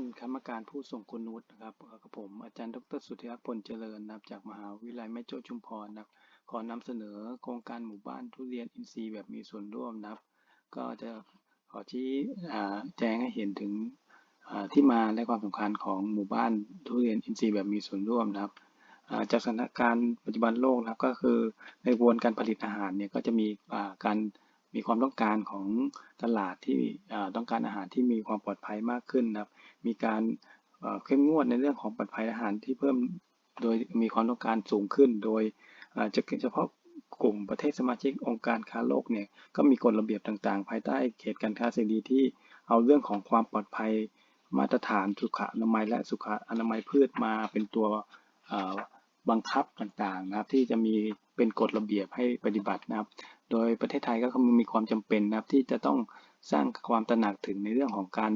านคณะกรรมการผู้ทรงคุณวุฒินะครับกับผมอาจารย์ดรสุทธิรักษ์พลเจริญนะครับจากมหาวิทยาลัยแม่โจ้ชุมพรนะครับขอนำเสนอโครงการหมู่บ้านทุเรียนอินทรีย์แบบมีส่วนร่วมนะครับ ก็จะขอชี้แจงให้เห็นถึงที่มาและความสำคัญของหมู่บ้านทุเรียนอินทรีย์แบบมีส่วนร่วมนะครับจากสถานการณ์ปัจจุบันโลกนะครับก็คือในวนการผลิตอาหารเนี่ยก็จะมีการ มีความต้องการของตลาดที่ต้องการอาหารที่มีความปลอดภัยมากขึ้นนะครับ มีการเข้มงวดในเรื่องของปลอดภัยอาหารที่เพิ่มโดยมีความต้องการสูงขึ้น โดยเฉพาะกลุ่มประเทศสมาชิกองค์การค้าโลกเนี่ยก็มีกฎระเบียบต่างๆ ภายใต้เขตการค้าเสรีที่เอาเรื่องของความปลอดภัยมาตรฐานสุขอนามัยและสุขอนามัยพืชมาเป็นตัวบังคับต่างๆนะครับที่จะมีเป็นกฎระเบียบให้ปฏิบัตินะครับ โดยประเทศไทยก็มีความจำเป็นนะครับที่จะต้องสร้างความตระหนักถึงในเรื่องของการ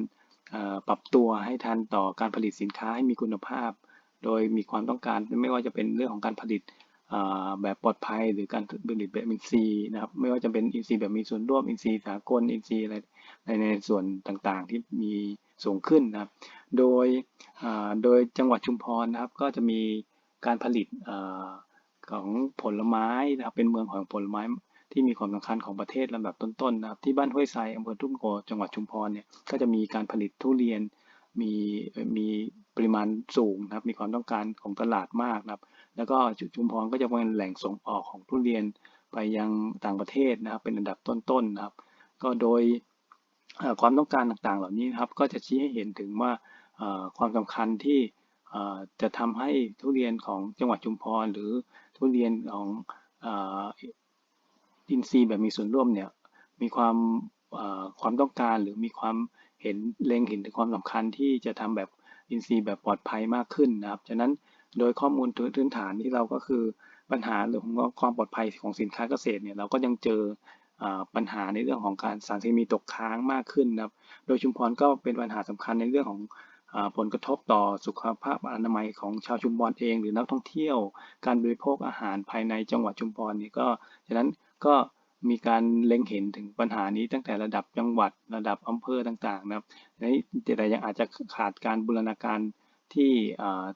ปรับตัวให้ทันต่อการผลิตสินค้าให้มีคุณภาพ โดยมีความต้องการไม่ว่าจะเป็นเรื่องของการผลิตแบบปลอดภัย หรือการผลิตแบบอินทรีย์นะครับไม่ว่าจะเป็นอินทรีย์แบบมีส่วนร่วมอินทรีย์สากลอินทรีย์อะไรในในส่วนต่างๆที่มีสูงขึ้นนะครับ โดยโดยจังหวัดชุมพรนะครับก็จะมีการผลิตของผลไม้นะครับเป็นเมืองของผลไม้ ที่มีความสำคัญของประเทศลำดับต้นๆนะครับที่บ้านห้วยไซอำเภอทุ่งโกจังหวัดชุมพรเนี่ยก็จะมีการผลิตทุเรียนมีมีปริมาณสูงนะครับมีความต้องการของตลาดมากนะครับแล้วก็ชุมพรก็จะเป็นแหล่งส่งออกของทุเรียนไปยังต่างประเทศนะครับเป็นอันดับต้นๆนะครับ ก็โดยความต้องการต่างๆ เหล่านี้ครับก็จะชี้ให้เห็นถึงว่าความสำคัญที่จะทำให้ทุเรียนของจังหวัดชุมพร หรือทุเรียนของ อินทรีย์แบบมีส่วนร่วมเนี่ยมีความความต้องการหรือมีความเห็นเล็งเห็นถึงความสำคัญที่จะทำแบบอินทรีย์แบบปลอดภัยมากขึ้นนะครับฉะนั้นโดยข้อมูลพื้นฐานที่เราก็คือปัญหาเรื่องของความปลอดภัยของสินค้าเกษตรเนี่ยเราก็ยังเจอปัญหาในเรื่องของการสารเคมีตกค้างมากขึ้นนะครับ โดยชุมพรก็เป็นปัญหาสำคัญในเรื่องของผลกระทบต่อสุขภาพอนามัยของชาวชุมพรเอง หรือนักท่องเที่ยว การบริโภคอาหารภายในจังหวัดชุมพรนี่ก็ฉะนั้นก็มีการเล็งเห็นถึงปัญหานี้ตั้งแต่ระดับจังหวัดระดับอำเภอต่างๆนะครับแต่ยังอาจจะขาดการบูรณาการที่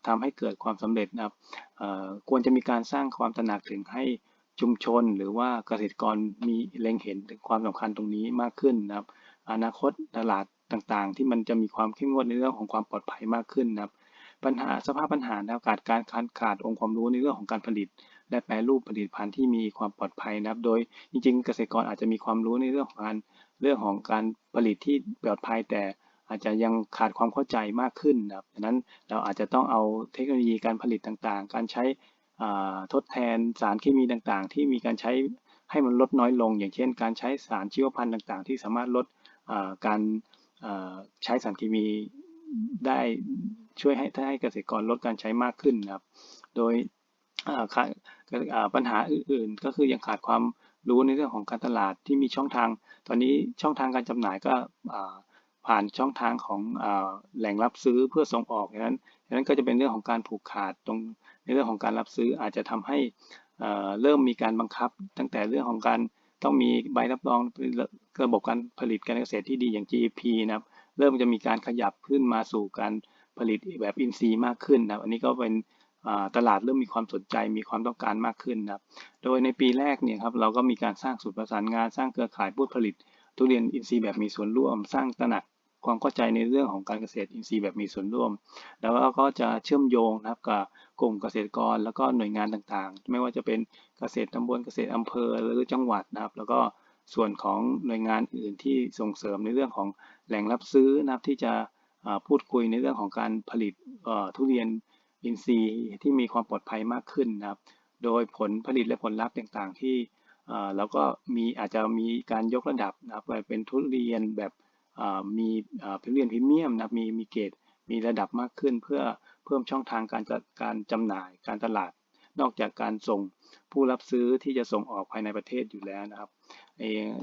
ทำให้เกิดความสำเร็จนะครับควรจะมีการสร้างความตระหนักถึงให้ชุมชน หรือว่าเกษตรกรมีเล็งเห็นถึงความสำคัญตรงนี้มากขึ้นนะครับ อนาคตตลาดต่างๆ ที่มันจะมีความเข้มงวดในเรื่องของความปลอดภัยมากขึ้นนะครับ ปัญหาสภาพปัญหานะครับขาดการขาดองค์ความรู้ในเรื่องของการผลิต และแปรรูปผลิตภัณฑ์ที่มีความปลอดภัยนะครับ โดยจริงๆ เกษตรกรอาจจะมีความรู้ในเรื่องของการเรื่องของการผลิตที่ปลอดภัยแต่อาจจะยังขาดความเข้าใจมากขึ้นนะครับดังนั้นเราอาจจะต้องเอาเทคโนโลยีการผลิตต่างๆ การใช้ทดแทนสารเคมีต่างๆ ที่มีการใช้ให้มันลดน้อยลง อย่างเช่น การใช้สารชีวพันธุ์ต่าง ๆ ที่สามารถลดการใช้สารเคมีได้ช่วยให้ให้เกษตรกรลดการใช้มากขึ้นนะครับ โดย ปัญหาอื่นๆ ก็คือยังขาดความรู้ในเรื่องของการตลาดที่มีช่องทาง ตอนนี้ช่องทางการจำหน่ายก็ผ่านช่องทางของแหล่งรับซื้อเพื่อส่งออกดังนั้นดังนั้นก็จะเป็นเรื่องของการผูกขาดตรงในเรื่องของการรับซื้ออาจจะทำให้เริ่มมีการบังคับ ตั้งแต่เรื่องของการต้องมีใบรับรองระบบการผลิตการเกษตรที่ดีอย่าง GEP นะครับเริ่มจะมีการขยับขึ้นมาสู่การผลิตแบบอินทรีย์มากขึ้นนะอันนี้ก็เป็น ตลาดเริ่มมีความสนใจมีความต้องการมากขึ้นนะครับ โดยในปีแรกเนี่ยครับเราก็มีการสร้างสูตรประสานงานสร้างเครือข่ายผู้ผลิต ทุเรียนอินทรีย์แบบมีส่วนร่วม สร้างตระหนักความเข้าใจในเรื่องของการเกษตรอินทรีย์แบบมีส่วนร่วม แล้วก็จะเชื่อมโยงนะครับกับกลุ่มเกษตรกรแล้วก็หน่วยงานต่างๆ ไม่ว่าจะเป็นเกษตรตำบลเกษตรอำเภอหรือจังหวัดนะครับ แล้วก็ส่วนของหน่วยงานอื่นที่ส่งเสริมในเรื่องของแหล่งรับซื้อนะครับที่จะพูดคุยในเรื่องของการผลิตทุเรียน อินทรีย์ที่มีความปลอดภัยมากขึ้นนะครับ โดยผลผลิตและผลลัพธ์ต่างๆ ที่แล้วก็มีอาจจะมีการยกระดับนะครับไปเป็นทุเรียนแบบมีทุเรียนพรีเมียมนะมีมีเกรดมีระดับมากขึ้น เพื่อเพิ่มช่องทางการจัดการจำหน่ายการตลาด นอกจากการส่งผู้รับซื้อที่จะส่งออกภายในประเทศอยู่แล้วนะครับ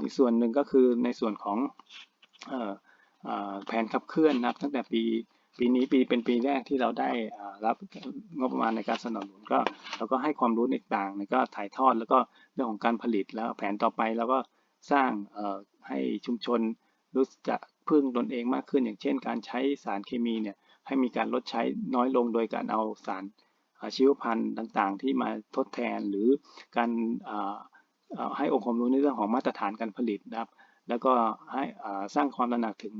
อีกส่วนหนึ่งก็คือในส่วนของแผนขับเคลื่อนนะครับตั้งแต่ปี ปีนี้ปีเป็นปีแรกที่เราได้รับงบประมาณในการสนับสนุนก็เราก็ให้ความรู้ต่างๆก็ถ่ายทอดแล้วก็เรื่องของการผลิตแล้วแผนต่อไปเราก็สร้างให้ชุมชนรู้จักพึ่งตนเองมากขึ้น อย่างเช่น การใช้สารเคมีเนี่ยให้มีการลดใช้น้อยลงโดยการเอาสารชีวพันธุ์ต่างๆ ที่มาทดแทนหรือการให้องค์ความรู้ในเรื่องของมาตรฐานการผลิตนะครับ แล้วก็ให้สร้างความตระหนักถึง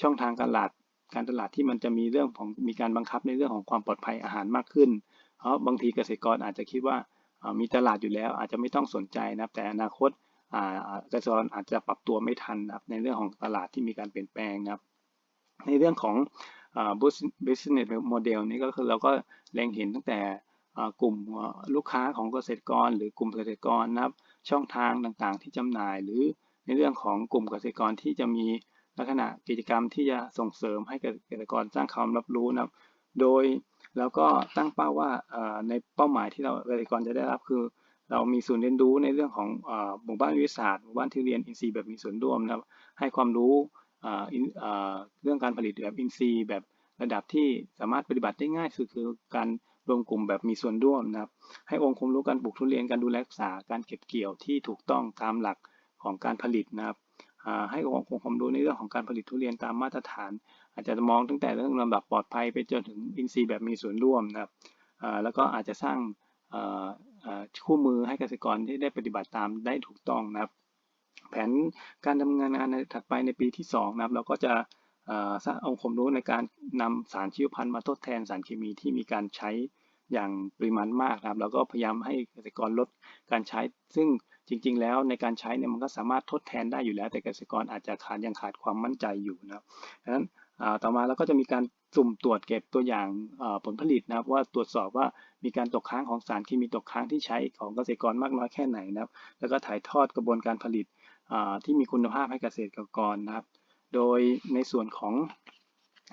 ช่องทางตลาด การตลาดที่มันจะมีเรื่องของมีการบังคับในเรื่องของความปลอดภัยอาหารมากขึ้น เพราะบางทีเกษตรกรอาจจะคิดว่ามีตลาดอยู่แล้ว อาจจะไม่ต้องสนใจนะครับ แต่อนาคตเกษตรกรอาจจะปรับตัวไม่ทันนะครับในเรื่องของตลาดที่มีการเปลี่ยนแปลงนะครับ ในเรื่องของ business model นี้ก็คือเราก็เล็งเห็นตั้งแต่กลุ่มลูกค้าของเกษตรกร หรือกลุ่มเกษตรกรนะครับ ช่องทางต่างๆ ที่จำหน่าย หรือในเรื่องของกลุ่มเกษตรกรที่จะมี ลักษณะกิจกรรมที่จะส่งเสริมให้เกษตรกรสร้างความรับรู้นะครับ โดยแล้วก็ตั้งเป้าว่าในเป้าหมายที่เราเกษตรกรจะได้รับคือ เรามีศูนย์เรียนรู้ในเรื่องของหมู่บ้านวิทยาศาสตร์หมู่บ้านที่เรียนอินทรีย์แบบมีส่วนร่วมนะครับ ให้ความรู้เรื่องการผลิตแบบอินทรีย์แบบระดับที่สามารถปฏิบัติได้ง่ายสุดคือการรวมกลุ่มแบบมีส่วนร่วมนะครับ ให้องค์ความรู้การปลูกทุเรียนการดูแลรักษาการเก็บเกี่ยวที่ถูกต้องตามหลักของการผลิตนะครับ ให้องค์ความรู้ในเรื่องของการผลิตทุเรียนตามมาตรฐาน อาจจะมองตั้งแต่เรื่องลำดับปลอดภัยไปจนถึงอินทรีย์แบบมีส่วนร่วมนะครับแล้วก็อาจจะสร้างคู่มือให้เกษตรกรที่ได้ปฏิบัติตามได้ถูกต้องนะครับ แผนการดำเนินงานในถัดไปในปีที่2นะครับเราก็จะสร้างองค์ความรู้ในการนำสารชีวพันธุ์มาทดแทนสารเคมีที่มีการใช้อย่างปริมาณมากนะครับ แล้วก็พยายามให้เกษตรกรลดการใช้ ซึ่ง จริงๆ แล้วในการใช้เนี่ยมันก็สามารถทดแทนได้อยู่แล้ว แต่เกษตรกรอาจจะขาดยังขาดความมั่นใจอยู่นะครับดังนั้นต่อมาเราก็จะมีการสุ่มตรวจเก็บตัวอย่างผลผลิตนะครับ ว่าตรวจสอบว่ามีการตกค้างของสารเคมีตกค้างที่ใช้ของเกษตรกรมากน้อยแค่ไหนนะครับ แล้วก็ถ่ายทอดกระบวนการผลิตที่มีคุณภาพให้เกษตรกรนะครับ โดยในส่วนของ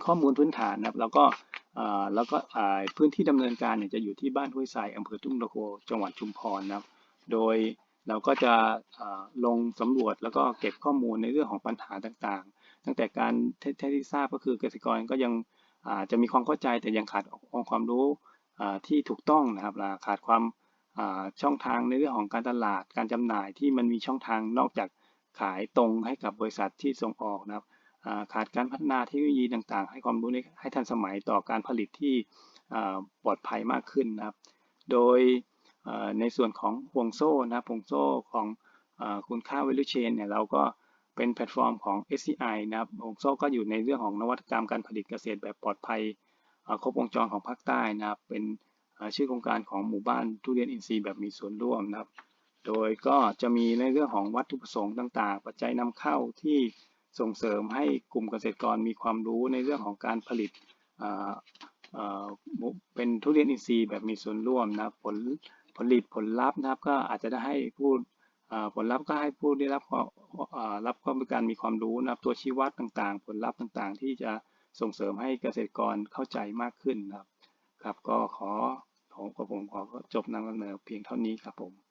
ข้อมูลพื้นฐานนะครับแล้วก็แล้วก็พื้นที่ดำเนินการเนี่ยจะอยู่ที่บ้านห้วยทรายอำเภอทุ่งตะโกจังหวัดชุมพรนะครับ โดย เราก็จะลงสำรวจแล้วก็เก็บข้อมูลในเรื่องของปัญหาต่างๆ ตั้งแต่การเท่ที่ทราบก็คือเกษตรกรก็ยังจะมีความเข้าใจแต่ยังขาดองค์ความรู้ที่ถูกต้องนะครับขาดความช่องทางในเรื่องของการตลาดการจำหน่ายที่มันมีช่องทางนอกจากขายตรงให้กับบริษัทที่ส่งออกนะครับขาดการพัฒนาเทคโนโลยีต่างๆ ให้ความรู้ให้ทันสมัยต่อการผลิตที่ปลอดภัยมากขึ้นนะครับ โดย ในส่วนของห่วงโซ่นะห่วงโซ่ของคุณค่า value chain เนี่ยเราก็เป็นแพลตฟอร์มของ SCI นะครับห่วงโซ่ก็อยู่ในเรื่องของนวัตกรรมการผลิตเกษตรแบบปลอดภัยครบวงจรของภาคใต้นะครับ เป็นชื่อโครงการของหมู่บ้านทุเรียนอินทรีย์แบบมีส่วนร่วมนะครับ โดยก็จะมีในเรื่องของวัตถุประสงค์ต่างๆ ปัจจัยนำเข้าที่ส่งเสริมให้กลุ่มเกษตรกรมีความรู้ในเรื่องของการผลิตเป็นทุเรียนอินทรีย์แบบมีส่วนร่วมนะผล ผลิตผลลัพธ์นะครับ ก็อาจจะได้ให้ผู้ผลลัพธ์ก็ให้ผู้ได้รับรับความการมีความรู้นะครับ ตัวชี้วัดต่างๆ ผลลัพธ์ต่างๆ ที่จะส่งเสริมให้เกษตรกรเข้าใจมากขึ้นครับ ครับก็ขอผมกับผมขอจบนำเสนอเพียงเท่านี้ครับผม